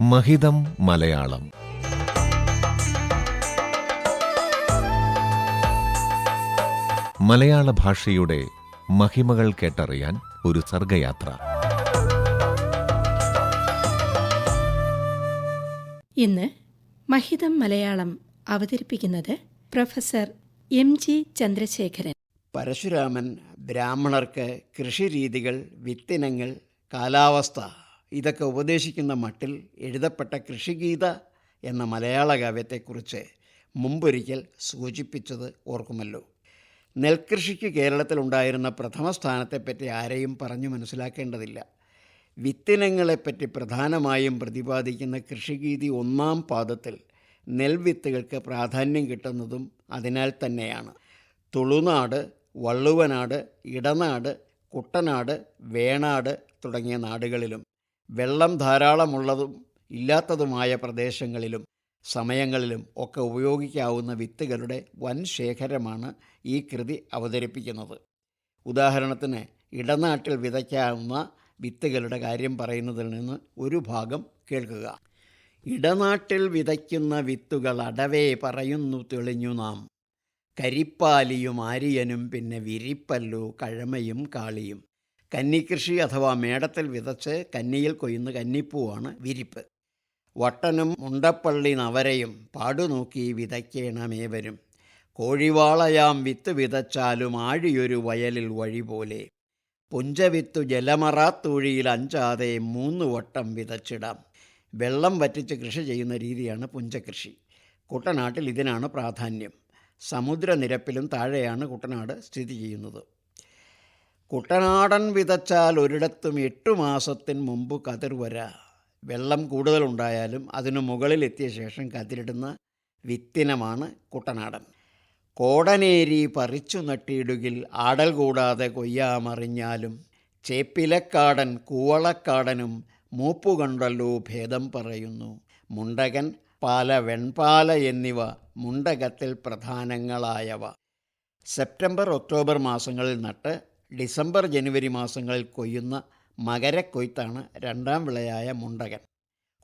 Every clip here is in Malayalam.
മഹിതം മലയാളം. മലയാള ഭാഷയുടെ മഹിമകൾ കേട്ടറിയാൻ ഒരു സർഗയാത്ര. ഇന്ന് മഹിതം മലയാളം അവതരിപ്പിക്കുന്നത് professor M G Chandrasekharan. Parasuraman ബ്രാഹ്മണർക്ക് കൃഷിരീതികൾ വിത്തിനങ്ങൾ കാലാവസ്ഥ ഇതൊക്കെ ഉപദേശിക്കുന്ന മട്ടിൽ എഴുതപ്പെട്ട കൃഷിഗീത എന്ന മലയാള കാവ്യത്തെക്കുറിച്ച് മുമ്പൊരിക്കൽ സൂചിപ്പിച്ചത് ഓർക്കുമല്ലോ. നെൽകൃഷിക്ക് കേരളത്തിലുണ്ടായിരുന്ന പ്രഥമ സ്ഥാനത്തെപ്പറ്റി ആരെയും പറഞ്ഞു മനസ്സിലാക്കേണ്ടതില്ല. വിത്തിനങ്ങളെപ്പറ്റി പ്രധാനമായും പ്രതിപാദിക്കുന്ന കൃഷിഗീതി ഒന്നാം പാദത്തിൽ നെൽവിത്തുകൾക്ക് പ്രാധാന്യം കിട്ടുന്നതും അതിനാൽ തന്നെയാണ്. തുളുനാട് വള്ളുവനാട് ഇടനാട് കുട്ടനാട് വേണാട് തുടങ്ങിയ നാടുകളിലും. വെള്ളം ധാരാളമുള്ളതും ഇല്ലാത്തതുമായ പ്രദേശങ്ങളിലും സമയങ്ങളിലും ഒക്കെ ഉപയോഗിക്കാവുന്ന വിത്തുകളുടെ വൻ ശേഖരമാണ് ഈ കൃതി അവതരിപ്പിക്കുന്നത്. ഉദാഹരണത്തിന് ഇടനാട്ടിൽ വിതയ്ക്കാവുന്ന വിത്തുകളുടെ കാര്യം പറയുന്നതിൽ നിന്ന് ഒരു ഭാഗം കേൾക്കുക. ഇടനാട്ടിൽ വിതയ്ക്കുന്ന വിത്തുകൾ അടവേ പറയുന്നു തെളിഞ്ഞു നാം. കരിപ്പാലിയും ആര്യനും പിന്നെ വിരിപ്പല്ലു കഴമയും കാളിയും. കന്നിക്കൃഷി അഥവാ മേടത്തിൽ വിതച്ച് കന്നിയിൽ കൊയ്യുന്ന കന്നിപ്പൂവാണ് വിരിപ്പ്. വട്ടനും മുണ്ടപ്പള്ളി നവരയും പാടുനോക്കി വിതയ്ക്കേണമേവരും കോഴിവാളയാം വിത്ത് വിതച്ചാലും ആഴിയൊരു വയലിൽ വഴി പോലെ. പുഞ്ചവിത്തു ജലമറാത്തൂഴിയിൽ അഞ്ചാതെ മൂന്ന് വട്ടം വിതച്ചിടാം. വെള്ളം വറ്റിച്ച് കൃഷി ചെയ്യുന്ന രീതിയാണ് പുഞ്ചകൃഷി. കുട്ടനാട്ടിൽ ഇതിനാണ് പ്രാധാന്യം. സമുദ്രനിരപ്പിലും താഴെയാണ് കുട്ടനാട് സ്ഥിതി ചെയ്യുന്നത്. കുട്ടനാടൻ വിതച്ചാൽ ഒരിടത്തും എട്ടു മാസത്തിന് മുമ്പ് കതിർ വരാ. വെള്ളം കൂടുതലുണ്ടായാലും അതിനു മുകളിലെത്തിയ ശേഷം കതിരിടുന്ന വിത്തിനമാണ് കുട്ടനാടൻ. കോടനേരി പറിച്ചു നട്ടിയിടുകിൽ ആടൽ കൂടാതെ കൊയ്യാമറിഞ്ഞാലും ചേപ്പിലക്കാടൻ കൂവളക്കാടനും മൂപ്പുകണ്ടല്ലോ ഭേദം പറയുന്നു. മുണ്ടകൻ പാല വെൺപാല എന്നിവ മുണ്ടകത്തിൽ പ്രധാനങ്ങളായവ. സെപ്റ്റംബർ ഒക്ടോബർ മാസങ്ങളിൽ നട്ട് ഡിസംബർ ജനുവരി മാസങ്ങളിൽ കൊയ്യുന്ന മകരക്കൊയ്ത്താണ് രണ്ടാം വിളയായ മുണ്ടകൻ.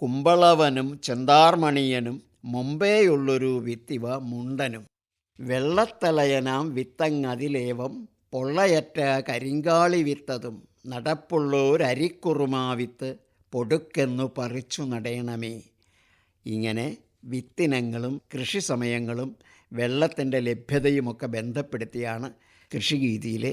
കുമ്പളവനും ചെന്താർമണിയനും മുമ്പേയുള്ളൊരു വിത്തിവ മുണ്ടനും. വെള്ളത്തലയനാം വിത്തങ്ങതിലേവം പൊള്ളയറ്റ കരിങ്കാളി വിത്തതും നടപ്പുള്ളോരരിക്കുറുമാ വിത്ത് പൊടുക്കെന്നു പറിച്ചു നടയണമേ. ഇങ്ങനെ വിത്തിനങ്ങളും കൃഷി സമയങ്ങളും വെള്ളത്തിന്റെ ലഭ്യതയുമൊക്കെ ബന്ധപ്പെടുത്തിയാണ് കൃഷിരീതിയിലെ